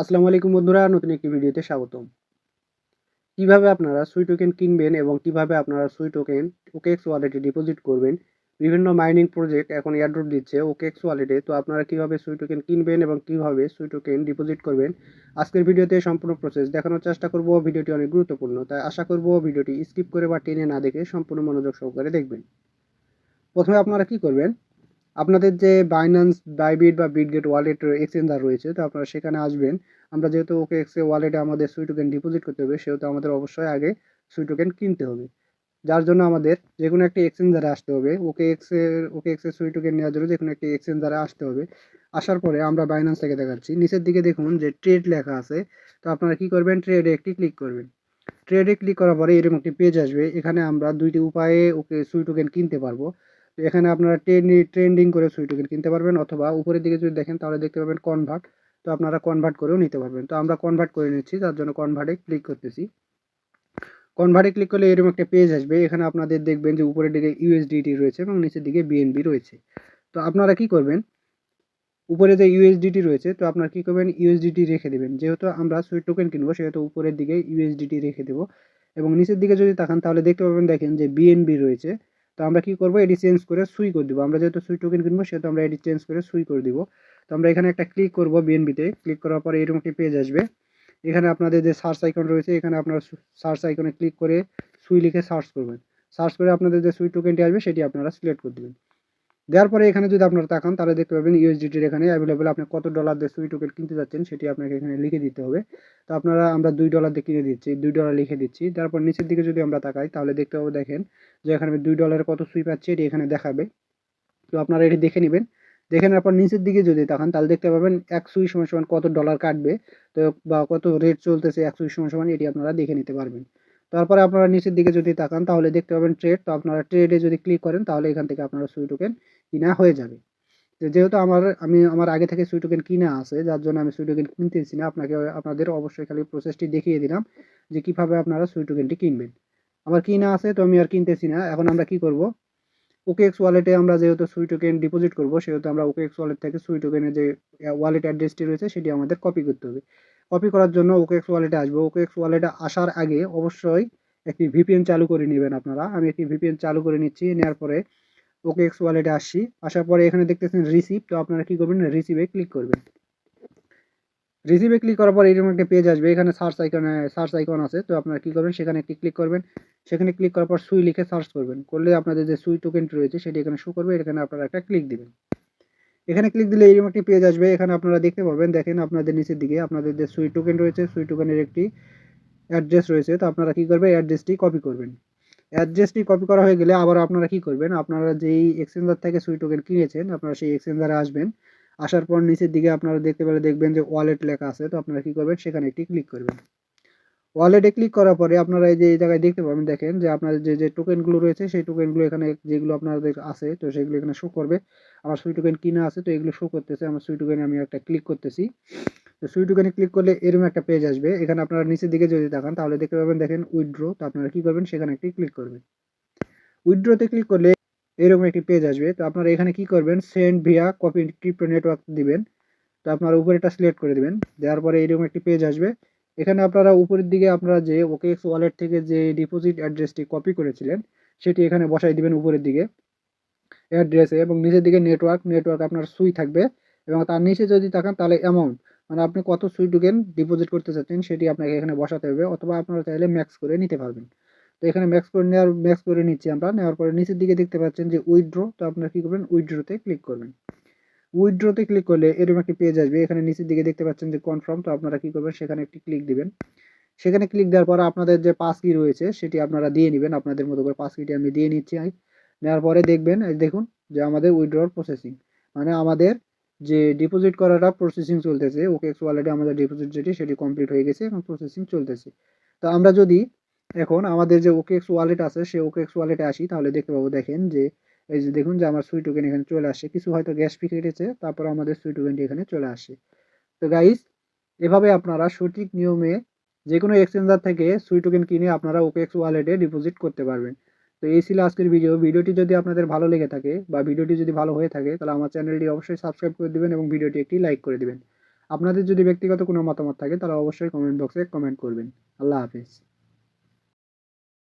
আসসালামু আলাইকুম বন্ধুরা, নতুন একটি ভিডিওতে স্বাগতম। কীভাবে আপনারা সুই টোকেন কিনবেন এবং কীভাবে আপনারা সুই টোকেন ওকেএক্স ওয়ালেটে ডিপোজিট করবেন? বিভিন্ন মাইনিং প্রজেক্ট এখন এয়ারড্রপ দিচ্ছে ওকেএক্স ওয়ালেটে তো আপনারা কীভাবে সুই টোকেন কিনবেন এবং কীভাবে সুই টোকেন ডিপোজিট করবেন? আজকের ভিডিওতে সম্পূর্ণ প্রসেস দেখানোর চেষ্টা করব, ভিডিওটি অনেক গুরুত্বপূর্ণ, তাই আশা করব ভিডিওটি স্কিপ করে বা টেনে না দেখে সম্পূর্ণ মনোযোগ সহকারে দেখবেন। প্রথমে আপনারা কি করবেন? আপনাদের যে বাইন্যান্স বাইবিট বা বিটগেট ওয়ালেট এক্সচেঞ্জার রয়েছে, তো আপনারা সেখানে আসবেন। আমরা যেহেতু ওকে এক্সে ওয়ালেটে আমাদের সুই টোকেন ডিপোজিট করতে হবে, সেহেতু আমাদের অবশ্যই আগে সুই টোকেন কিনতে হবে। যার জন্য আমাদের যে কোনো একটি এক্সচেঞ্জারে আসতে হবে। ওকে এক্সের ওকে এক্সের সুই টোকেন নেওয়ার জন্য যে কোনো একটি এক্সচেঞ্জারে আসতে হবে। আসার পরে আমরা বাইন্যান্স থেকে দেখাচ্ছি। নিচের দিকে দেখুন যে ট্রেড লেখা আছে। তো আপনারা কি করবেন? ট্রেডে একটি ক্লিক করবেন। ট্রেডে ক্লিক করার পরে এরকম একটি পেজ আসবে। এখানে আমরা দুইটি উপায়ে ওকে সুই টোকেন কিনতে পারব। এখানে আপনারা ট্রেন্ডিং ট্রেন্ডিং করে সুই টোকেন কিনতে পারবেন অথবা উপরের দিকে যদি দেখেন তাহলে দেখতে পাবেন কনভার্ট তো আপনারা কনভার্ট করেও নিতে পারবেন। তো আমরা কনভার্ট করে নিচ্ছি, তার জন্য কনভার্টে ক্লিক করতেছি। কনভার্টে ক্লিক করলে এরকম একটা পেজ আসবে। এখানে আপনাদের দেখবেন যে উপরের দিকে ইউএসডিটি রয়েছে এবং নিচের দিকে বিএনবি রয়েছে। তো আপনারা কি করবেন? উপরে যে ইউএসডিটি রয়েছে, তো আপনারা কি করবেন? ইউএসডিটি রেখে দেবেন। যেহেতু আমরা সুইট টোকেন কিনবো, সেহেতু উপরের দিকে ইউএসডিটি রেখে দেবো। এবং নিচের দিকে যদি তাকান, তাহলে দেখতে পাবেন, দেখেন যে বিএনবি রয়েছে। তো আমরা কি করব? এটি চেঞ্জ করে সুই করে দিব। আমরা যেহেতু সুই টোকেন কিনবো, সেহেতু আমরা এটি চেঞ্জ করে সুই করে দিব। তো আমরা এখানে একটা ক্লিক করব বিএনবিতে ক্লিক করার পরে এরকম একটি পেজ আসবে। এখানে আপনাদের যে সার্চ আইকন রয়েছে, এখানে আপনারা সার্চ আইকনে ক্লিক করে সুই লিখে সার্চ করবেন। সার্চ করে আপনাদের যে সুই টোকেনটি আসবে, সেটি আপনারা সিলেক্ট করে দেবেন। দেওয়ার পরে এখানে যদি আপনারা তাকান, তাহলে দেখতে পাবেন ইউএসডিটির এখানে অ্যাভেলেবেল আপনি কত ডলার দিয়ে সুই টোকেন কিনতে যাচ্ছেন, সেটি আপনাকে এখানে লিখে দিতে হবে। তো আপনারা, আমরা দুই ডলার দিয়ে কিনে দিচ্ছি, দুই ডলার লিখে দিচ্ছি। তারপর নিচের দিকে যদি আমরা তাকাই, তাহলে দেখতে পাবো, দেখেন যে এখানে আমি দুই ডলারের কত সুই পাচ্ছি, এটি এখানে দেখাবে। তো আপনারা এটি দেখে নেবেন। দেখে নেওয়ার পর নিচের দিকে যদি তাকান, তাহলে দেখতে পাবেন এক সুই সমান সমান কত ডলার কাটবে, তো বা কত রেট চলতেছে এক সুই সমান সমান, এটি আপনারা দেখে নিতে পারবেন। তারপরে আপনারা নিচের দিকে যদি তাকান, তাহলে দেখতে পাবেন ট্রেড তো আপনারা ট্রেডে যদি ক্লিক করেন, তাহলে এখান থেকে আপনারা সুই টোকেন কিনা হয়ে যাবে। যেহেতু আমার, আমি আমার আগে থেকে সুই টোকেন কিনা আছে, যার জন্য আমি সুই টোকেন কিনতেছি না, আপনাকে আপনাদের অবশ্যই খালি প্রসেসটি দেখিয়ে দিলাম যে কীভাবে আপনারা সুই টোকেনটি কিনবেন। আমার কিনা আছে তো আমি আর কিনতেছি না, এখন আমরা কি করব? ওকে এক্স ওয়ালেটে আমরা যেহেতু সুই টোকেন ডিপোজিট করব, সেহেতু আমরা ওকে এক্স ওয়ালেট থেকে সুই টোকেনের যে ওয়ালেট অ্যাড্রেসটি রয়েছে, সেটি আমাদের কপি করতে হবে। কপি করার জন্য ওকে এক্স ওয়ালেটে আসব। ওকে এক্স ওয়ালেটে আসার আগে অবশ্যই একটি ভিপিএন চালু করে নেবেন আপনারা। আমি একটি ভিপিএন চালু করে নিচ্ছি নেওয়ার পরে ওকে এক্স ওয়ালেটে আসছি। আসার পরে এখানে দেখতেছেন রিসিভ তো আপনারা কী করবেন? রিসিভে ক্লিক করবেন। রিসিভে ক্লিক করার পর এরকম একটা পেজ আসবে। এখানে সার্চ আইকনে সার্চ আইকন আছে। তো আপনারা কী করবেন? সেখানে একটি ক্লিক করবেন। সেখানে ক্লিক করার পর সুই লিখে সার্চ করবেন। করলে আপনাদের যে সুই টোকেনটি রয়েছে, সেটি এখানে শো করবে। এখানে আপনারা একটা ক্লিক দিবেন। এখানে ক্লিক দিলে এরকম একটি পেজ আসবে। এখানে আপনারা দেখতে পাবেন দেখেন আপনাদের নিচের দিকে আপনাদের যে সুই টোকেন রয়েছে সুই টোকেনের একটি অ্যাড্রেস রয়েছে। তো আপনারা কী করবেন? অ্যাড্রেসটি কপি করবেন। অ্যাড্রেসটি কপি করা হয়ে গেলে আবার আপনারা কি করবেন? আপনারা যেই এক্সচেঞ্জার থেকে সুই টোকেন কিনেছেন, আপনারা সেই এক্সচেঞ্জারে আসবেন। আসার পর নিচের দিকে আপনারা দেখতে পেলে দেখবেন যে ওয়ালেট লেখা আছে। তো আপনারা কি করবেন? সেখানে একটি ক্লিক করবেন। ওয়ালেটে ক্লিক করার পরে আপনারা এই যে, এই জায়গায় দেখতে পাবেন, দেখেন যে আপনার যে যে টোকেনগুলো রয়েছে, সেই টোকেনগুলো এখানে যেগুলো আপনাদের আছে, তো সেগুলো এখানে শো করবে। আমার সুই টোকেন কিনা আছে, তো এগুলো শো করতেছে। আমার সুই টোকেনে আমি একটা ক্লিক করতেছি। তো সুই টোকেনে ক্লিক করলে এরকম একটা পেজ আসবে। এখানে আপনারা নিচের দিকে যদি দেখান তাহলে দেখতে পাবেন, দেখেন উইথড্রো তো আপনারা কি করবেন, সেখানে একটি ক্লিক করবেন। উইথড্রোতে ক্লিক করলে এরকম একটি পেজ আসবে। তো আপনারা এখানে কি করবেন send via copy crypto network দিবেন। তো আপনারা উপরেটা সিলেক্ট করে দেবেন। দেওয়ার পরে এরকম একটি পেজ আসবে। এখানে আপনারা উপরের দিকে আপনারা যে ওকে এক্স ওয়ালেট থেকে যে ডিপোজিট অ্যাড্রেসটি কপি করেছিলেন, সেটি এখানে বসাই দিবেন উপরের দিকে অ্যাড্রেসে এবং নিচের দিকে নেটওয়ার্ক নেটওয়ার্ক আপনার সুই থাকবে এবং তার নিচে যদি তাকান তাহলে অ্যামাউন্ট মানে আপনি কত সুই টোকেন ডিপোজিট করতে চাচ্ছেন সেটি আপনাকে এখানে বসাতে হবে অথবা আপনারা চাইলে ম্যাক্স করে নিতে পারবেন। তো এখানে ম্যাক্স করে নেওয়ার ম্যাক্স করে নিচ্ছি আমরা, নেওয়ার পরে নিচের দিকে দেখতে পাচ্ছেন যে উইথড্রো তো আপনারা কী করবেন? উইথড্রোতে ক্লিক করবেন। উইথড্রোতে ক্লিক করলে এরকম একটি পেজ আসবে। এখানে নিচের দিকে দেখতে পাচ্ছেন যে কনফার্ম তো আপনারা কি করবেন, সেখানে একটি ক্লিক দিবেন। সেখানে ক্লিক দেওয়ার পর আপনাদের যে পাস কি রয়েছে, সেটি আপনারা দিয়ে নেবেন। আপনাদের মতো করে পাস কিটি আমি দিয়ে নিচ্ছি নেওয়ার পরে দেখবেন দেখুন যে আমাদের উইথড্রর প্রসেসিং মানে আমাদের যে ডিপোজিট করাটা প্রসেসিং চলতেছে ওকে এক্স ওয়ালেটে আমাদের ডিপোজিট যেটি, সেটি কমপ্লিট হয়ে গেছে এবং প্রসেসিং চলতেছে। তো আমরা যদি এখন আমাদের যে ওকে এক্স ওয়ালেট আছে, সেই ওকে এক্স ওয়ালেটে আসি, তাহলে দেখতে পাবো, দেখেন যে এই যে দেখুন যে আমার সুই টোকেন এখানে চলে আসে। কিছু হয়তো গ্যাস ফি কেটেছে, তারপর আমাদের সুই টোকেনটি এখানে চলে আসে। তো গাইস এভাবে আপনারা সঠিক নিয়মে যে কোনো এক্সচেঞ্জার থেকে সুই টোকেন কিনে আপনারা ওকে এক্স ওয়ালেটে ডিপোজিট করতে পারবেন। তো এই ছিল আজকের ভিডিও ভিডিওটি যদি আপনাদের ভালো লেগে থাকে বা ভিডিওটি যদি ভালো হয়ে থাকে, তাহলে আমার চ্যানেলটি অবশ্যই সাবস্ক্রাইব করে দেবেন এবং ভিডিওটি একটি লাইক করে দেবেন। আপনাদের যদি ব্যক্তিগত কোনো মতামত থাকে, তাহলে অবশ্যই কমেন্ট বক্সে কমেন্ট করবেন। আল্লাহ হাফিজ।